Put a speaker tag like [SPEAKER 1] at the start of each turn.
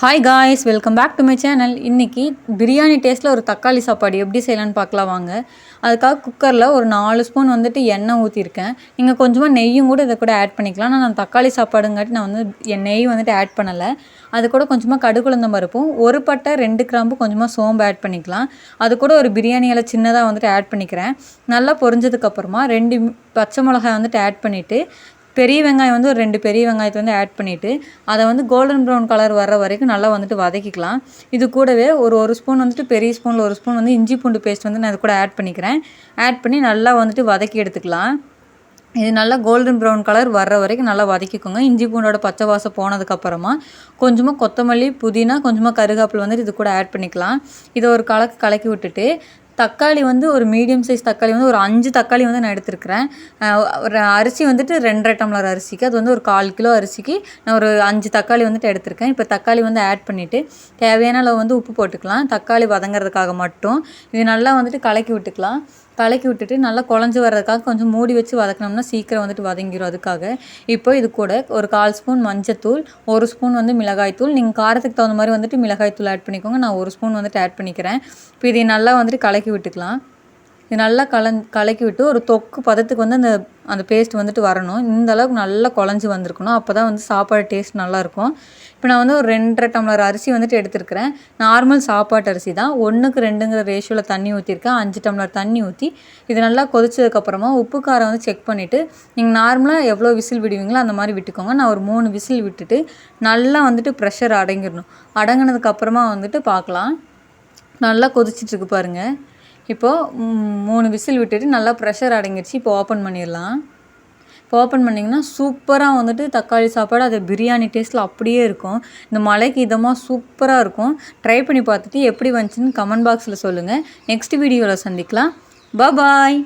[SPEAKER 1] Hi guys welcome back to my channel இன்றைக்கி பிரியாணி டேஸ்ட்டில் ஒரு தக்காளி சாப்பாடு எப்படி செய்யலான்னு பார்க்கலாம் வாங்க. அதுக்காக குக்கரில் ஒரு நாலு ஸ்பூன் வந்துட்டு எண்ணெய் ஊற்றிருக்கேன் நீங்கள் கொஞ்சமாக நெய்யும் கூட இதை கூட ஆட் பண்ணிக்கலாம். ஆனால் நான் தக்காளி சாப்பாடுங்காட்டி நான் வந்து என் நெய் வந்துட்டு ஆட் பண்ணலை. அது கூட கொஞ்சமாக கடுகுலந்த பருப்பும் ஒரு பட்டை ரெண்டு கிராம்பு கொஞ்சமாக சோம்பு ஆட் பண்ணிக்கலாம். அது கூட ஒரு பிரியாணியில் சின்னதாக வந்துட்டு ஆட் பண்ணிக்கிறேன். நல்லா பொரிஞ்சதுக்கப்புறமா ரெண்டு பச்சை மிளகாய் வந்துட்டு ஆட் பண்ணிவிட்டு பெரிய வெங்காயம் வந்து ஒரு ரெண்டு பெரிய வெங்காயத்தை வந்து ஆட் பண்ணிவிட்டு அதை வந்து கோல்டன் ப்ரௌன் கலர் வர்ற வரைக்கும் நல்லா வந்துட்டு வதக்கிக்கலாம். இது கூடவே ஒரு ஒரு ஸ்பூன் வந்துட்டு பெரிய ஸ்பூனில் ஒரு ஸ்பூன் வந்து இஞ்சி பூண்டு பேஸ்ட் வந்து நான் இது கூட ஆட் பண்ணிக்கிறேன். ஆட் பண்ணி நல்லா வந்துட்டு வதக்கி எடுத்துக்கலாம். இது நல்லா கோல்டன் ப்ரௌன் கலர் வர்ற வரைக்கும் நல்லா வதக்கிக்கோங்க. இஞ்சி பூண்டோட பச்சை வாசம் போனதுக்கப்புறமா கொஞ்சமாக கொத்தமல்லி புதினா கொஞ்சமாக கருகாப்பில் வந்துட்டு இது கூட ஆட் பண்ணிக்கலாம். இதை ஒரு கலக்கு கலக்கி விட்டுட்டு தக்காளி வந்து ஒரு மீடியம் சைஸ் தக்காளி வந்து ஒரு அஞ்சு தக்காளி வந்து நான் எடுத்துருக்கிறேன். ஒரு அரிசி வந்துட்டு ரெண்டரை டம்ளர் அரிசிக்கு அது வந்து ஒரு கால் கிலோ அரிசிக்கு நான் ஒரு அஞ்சு தக்காளி வந்துட்டு எடுத்திருக்கேன். இப்போ தக்காளி வந்து ஆட் பண்ணிவிட்டு தேவையான அளவு வந்து உப்பு போட்டுக்கலாம். தக்காளி வதங்கிறதுக்காக மட்டும். இது நல்லா வந்துட்டு கலக்கி விட்டுக்கலாம். கலக்கி விட்டுட்டு நல்லா குழஞ்சி வர்றதுக்காக கொஞ்சம் மூடி வச்சு வதக்கினோம்னா சீக்கிரம் வந்துட்டு வதங்கிடும் அதுக்காக. இப்போ இது கூட ஒரு கால் ஸ்பூன் மஞ்சத்தூள் ஒரு ஸ்பூன் வந்து மிளகாய்த்தூள். நீங்கள் காரத்துக்கு தகுந்த மாதிரி வந்துட்டு மிளகாய்த்தூள் ஆட் பண்ணிக்கோங்க. நான் ஒரு ஸ்பூன் வந்துட்டு ஆட் பண்ணிக்கிறேன். இப்போ இதை நல்லா வந்துட்டு கலக்கி விட்டுக்கலாம். இது நல்லா கலந் கலக்கி விட்டு ஒரு தொக்கு பதத்துக்கு வந்து அந்த அந்த பேஸ்ட் வந்துட்டு வரணும். இந்த அளவுக்கு நல்லா குழஞ்சி வந்திருக்கணும். அப்போ தான் வந்து சாப்பாடு டேஸ்ட் நல்லாயிருக்கும் இப்போ நான் வந்து ஒரு ரெண்டரை டம்ளர் அரிசி வந்துட்டு எடுத்துருக்கிறேன். நார்மல் சாப்பாட்டு அரிசி தான். ஒன்றுக்கு ரெண்டுங்கிற ரேஷியோவில் தண்ணி ஊற்றிருக்கேன் அஞ்சு டம்ளர் தண்ணி ஊற்றி இது நல்லா கொதிச்சதுக்கப்புறமா உப்பு காரம் வந்து செக் பண்ணிவிட்டு நீங்கள் நார்மலாக எவ்வளோ விசில் விடுவீங்களோ அந்த மாதிரி விட்டுக்கோங்க. நான் ஒரு மூணு விசில் விட்டுட்டு நல்லா வந்துட்டு ப்ரெஷர் அடங்கிடணும். அடங்கினதுக்கப்புறமா வந்துட்டு பார்க்கலாம் நல்லா கொதிச்சிட்ருக்கு பாருங்கள் இப்போது மூணு விசில் விட்டுட்டு நல்லா ப்ரெஷர் அடங்கிடுச்சு இப்போ ஓப்பன் பண்ணிடலாம். இப்போ ஓப்பன் பண்ணிங்கன்னா சூப்பராக வந்துட்டு தக்காளி சாப்பாடு அது பிரியாணி டேஸ்ட்டில் அப்படியே இருக்கும். இந்த மலைக்கு இதமாக சூப்பராக இருக்கும். ட்ரை பண்ணி பார்த்துட்டு எப்படி வந்துச்சுன்னு கமெண்ட் பாக்ஸில் சொல்லுங்கள் நெக்ஸ்ட் வீடியோவில் சந்திக்கலாம். பாய்